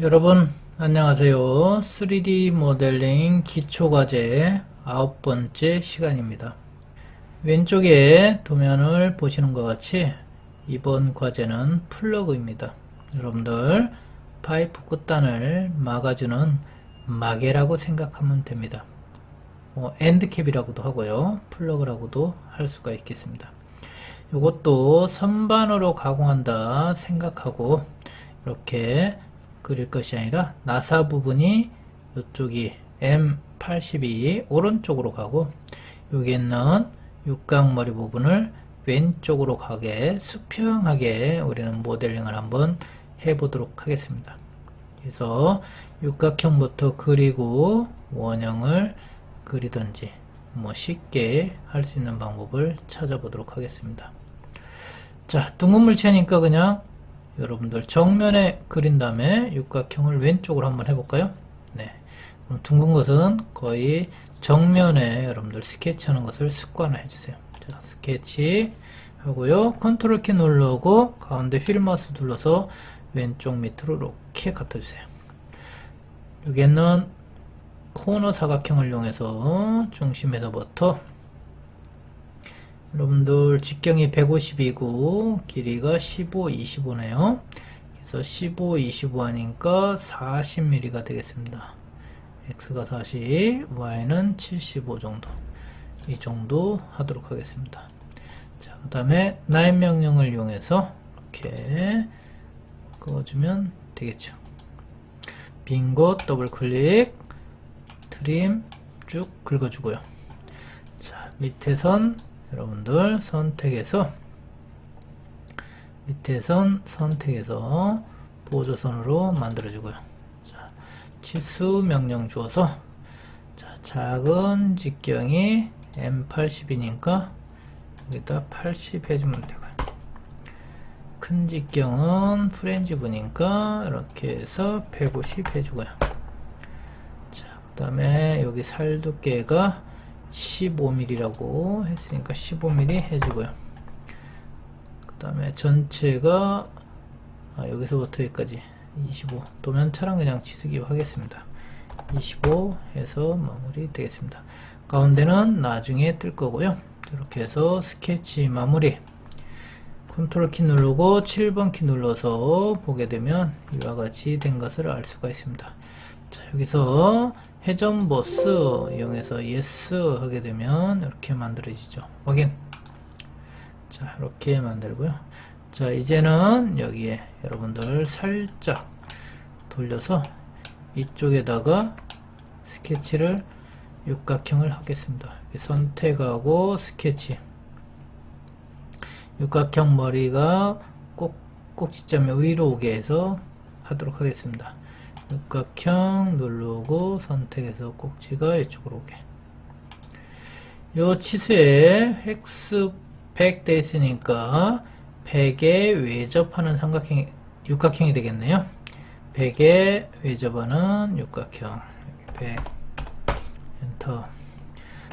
여러분 안녕하세요. 3D 모델링 기초과제 아홉 번째 시간입니다. 왼쪽에 도면을 보시는 것 같이 이번 과제는 플러그입니다. 여러분들 파이프 끝단을 막아주는 마개라고 생각하면 됩니다. 뭐 엔드캡이라고도 하고요. 플러그라고도 할 수가 있겠습니다. 이것도 선반으로 가공한다 생각하고 이렇게 그릴 것이 아니라 나사 부분이 이쪽이 M82 오른쪽으로 가고 여기 있는 육각머리 부분을 왼쪽으로 가게 수평하게 우리는 모델링을 한번 해보도록 하겠습니다. 그래서 육각형부터 그리고 원형을 그리든지 뭐 쉽게 할 수 있는 방법을 찾아보도록 하겠습니다. 자, 둥근 물체니까 그냥 여러분들 정면에 그린 다음에 육각형을 왼쪽으로 한번 해볼까요? 네. 그럼 둥근 것은 거의 정면에 여러분들 스케치하는 것을 습관을 해주세요. 자, 스케치 하고요. 컨트롤 키 누르고 가운데 휠 마우스 눌러서 왼쪽 밑으로 이렇게 갖다 주세요. 여기에는 코너 사각형을 이용해서 중심에서부터 여러분들 직경이 150이고 길이가 15, 25네요. 그래서 15, 25 하니까 40mm가 되겠습니다. x가 40, y는 75 정도. 이 정도 하도록 하겠습니다. 자, 그 다음에 나인 명령을 이용해서 이렇게 그어주면 되겠죠. 빈곳 더블 클릭, 트림 쭉 긁어주고요. 자, 밑에 선 여러분들 선택해서 밑에 선 선택해서 보조선으로 만들어주고요. 자, 치수 명령 주어서 자, 작은 직경이 M80이니까 여기다 80 해주면 되고요. 큰 직경은 프렌즈브니까 이렇게 해서 150 해주고요. 자, 그 다음에 여기 살 두께가 15mm라고 했으니까 15mm 해주고요. 그 다음에 전체가 아, 여기서부터 여기까지 25 도면차랑 그냥 치수기 하겠습니다. 25 해서 마무리 되겠습니다. 가운데는 나중에 뜰 거고요. 이렇게 해서 스케치 마무리 컨트롤 키 누르고 7번 키 눌러서 보게 되면 이와 같이 된 것을 알 수가 있습니다. 자, 여기서 회전 보스 이용해서 yes 하게 되면 이렇게 만들어지죠. 확인. 자, 이렇게 만들고요. 자, 이제는 여기에 여러분들 살짝 돌려서 이쪽에다가 스케치를 육각형을 하겠습니다. 선택하고 스케치. 육각형 머리가 꼭 꼭지점에 위로 오게 해서 하도록 하겠습니다. 육각형 누르고 선택해서 꼭지가 이쪽으로 오게. 요 치수에 획스 100 돼 있으니까 100에 외접하는 삼각형 육각형이 되겠네요. 100에 외접하는 육각형. 100 엔터.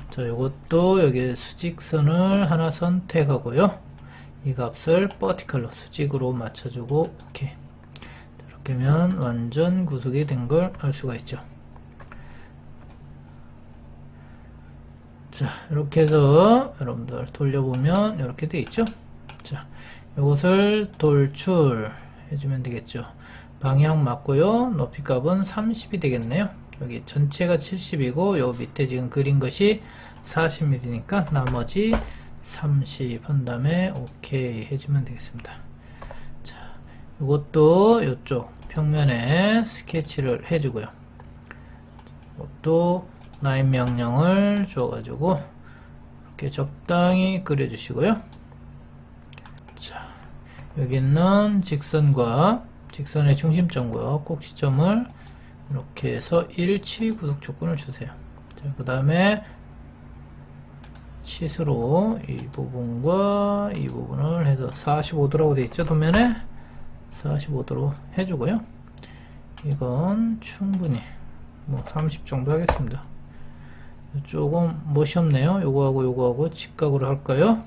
자 요것도 여기 수직선을 하나 선택하고요. 이 값을 버티컬로 수직으로 맞춰주고 오케이 하면 완전 구속이 된 걸 알 수가 있죠. 자, 이렇게 해서 여러분들 돌려보면 이렇게 돼 있죠. 자, 이것을 돌출 해주면 되겠죠. 방향 맞고요. 높이 값은 30이 되겠네요. 여기 전체가 70이고 요 밑에 지금 그린 것이 40mm니까 나머지 30 한 다음에 오케이 해주면 되겠습니다. 이것도 이쪽 평면에 스케치를 해주고요. 이것도 라인 명령을 줘가지고 이렇게 적당히 그려주시고요. 자, 여기 있는 직선과 직선의 중심점과 꼭지점을 이렇게 해서 일치 구속 조건을 주세요. 자, 그 다음에 치수로 이 부분과 이 부분을 해서 45도라고 되어 있죠 도면에 45도로 해주고요. 이건 충분히 뭐 30 정도 하겠습니다. 조금 멋이 없네요. 요거하고 요거하고 직각으로 할까요?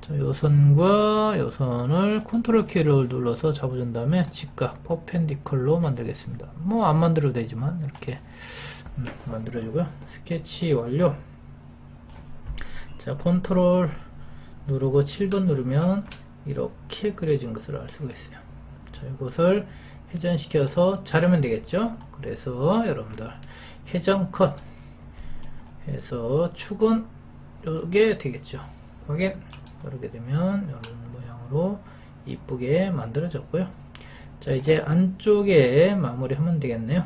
자, 요 선과 요 선을 컨트롤 키를 눌러서 잡아준 다음에 직각 퍼펜디컬로 만들겠습니다. 뭐 안 만들어도 되지만 이렇게 음, 만들어주고요. 스케치 완료. 자, 컨트롤 누르고 7번 누르면 이렇게 그려진 것을 알 수가 있어요. 자, 이것을 회전시켜서 자르면 되겠죠? 그래서 여러분들 회전 컷 해서 축은 요게 되겠죠. 확인. 그렇게 되면 이런 모양으로 이쁘게 만들어졌고요. 자, 이제 안쪽에 마무리하면 되겠네요.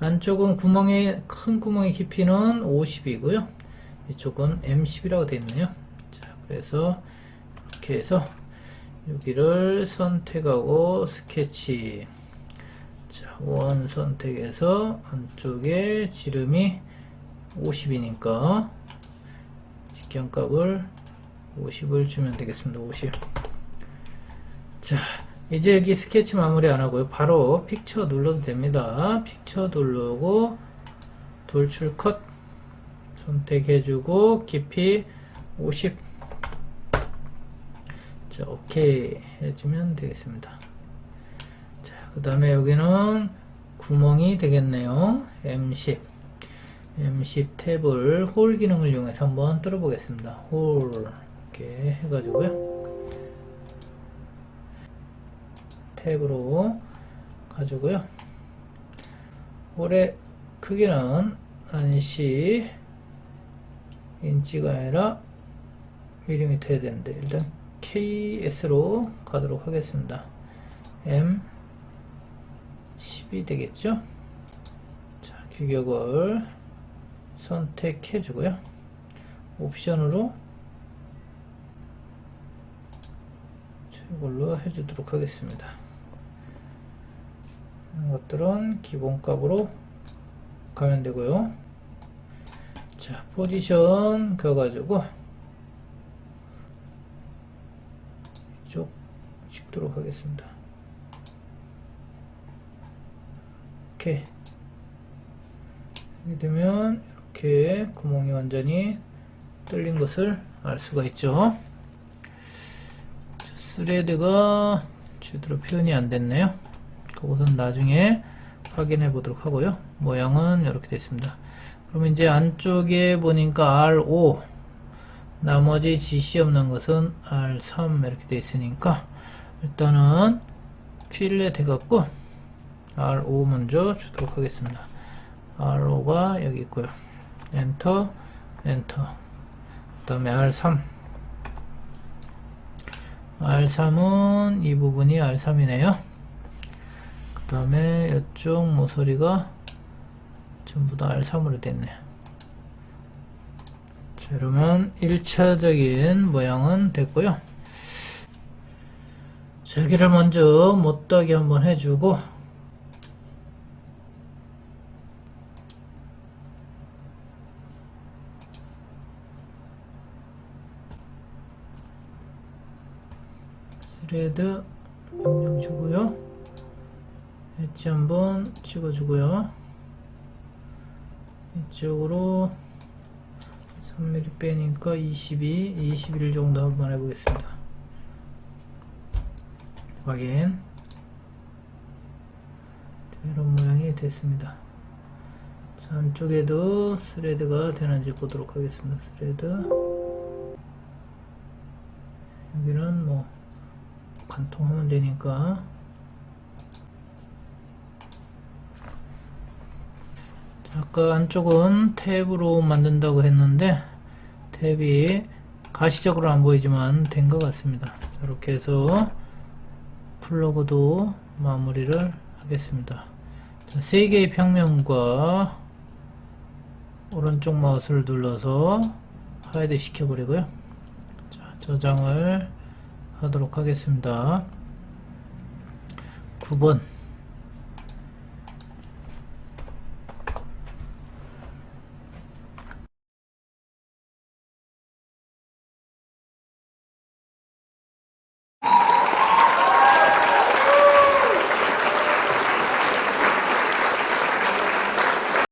안쪽은 구멍의 큰 구멍의 깊이는 50이고요. 이쪽은 M10이라고 되어 있네요. 자, 그래서 이렇게 해서 여기를 선택하고 스케치 자, 원 선택해서 안쪽에 지름이 50이니까 직경값을 50을 주면 되겠습니다. 50. 자, 이제 여기 스케치 마무리 안 하고요. 바로 픽처 눌러도 됩니다. 픽처 누르고 돌출 컷 선택해주고 깊이 50. 자, 오케이 해주면 되겠습니다. 자, 그 다음에 여기는 구멍이 되겠네요. M10. M10 탭을 홀 기능을 이용해서 한번 뚫어 보겠습니다. 홀 이렇게 해가지고요. 탭으로 가지고요. 홀의 크기는 한시 인치가 아니라 밀리미터 해야 되는데 일단 KS로 가도록 하겠습니다. M 10이 되겠죠? 자, 규격을 선택해 주고요. 옵션으로 이걸로 해주도록 하겠습니다. 이런 것들은 기본값으로 가면 되고요. 자, 포지션 가가지고 이쪽 찍도록 하겠습니다. 이렇게 되면 이렇게 구멍이 완전히 뚫린 것을 알 수가 있죠. 자, 스레드가 제대로 표현이 안 됐네요. 그것은 나중에 확인해 보도록 하고요. 모양은 이렇게 됐습니다. 그럼 이제 안쪽에 보니까 R5 나머지 지시 없는 것은 R3 이렇게 되어 있으니까 일단은 필렛 해갖고 R5 먼저 주도록 하겠습니다. R5가 여기 있고요. 엔터, 엔터. 그 다음에 R3. R3은 이 부분이 R3이네요. 그 다음에 이쪽 모서리가 전부 다 R3으로 됐네요. 자, 그러면 1차적인 모양은 됐고요. 자, 여기를 먼저 못따기 한번 해주고 스레드 명령 주고요. 엣지 한번 찍어주고요. 이쪽으로 3mm 빼니까 22, 21 정도 한번 해보겠습니다. 확인. 이런 모양이 됐습니다. 자, 안쪽에도 스레드가 되는지 보도록 하겠습니다. 스레드. 여기는 뭐, 관통하면 되니까. 아까 안쪽은 탭으로 만든다고 했는데 탭이 가시적으로 안 보이지만 된 것 같습니다. 자, 이렇게 해서 플러그도 마무리를 하겠습니다. 자, 세 개의 평면과 오른쪽 마우스를 눌러서 하이드 시켜버리고요. 자, 저장을 하도록 하겠습니다. 9번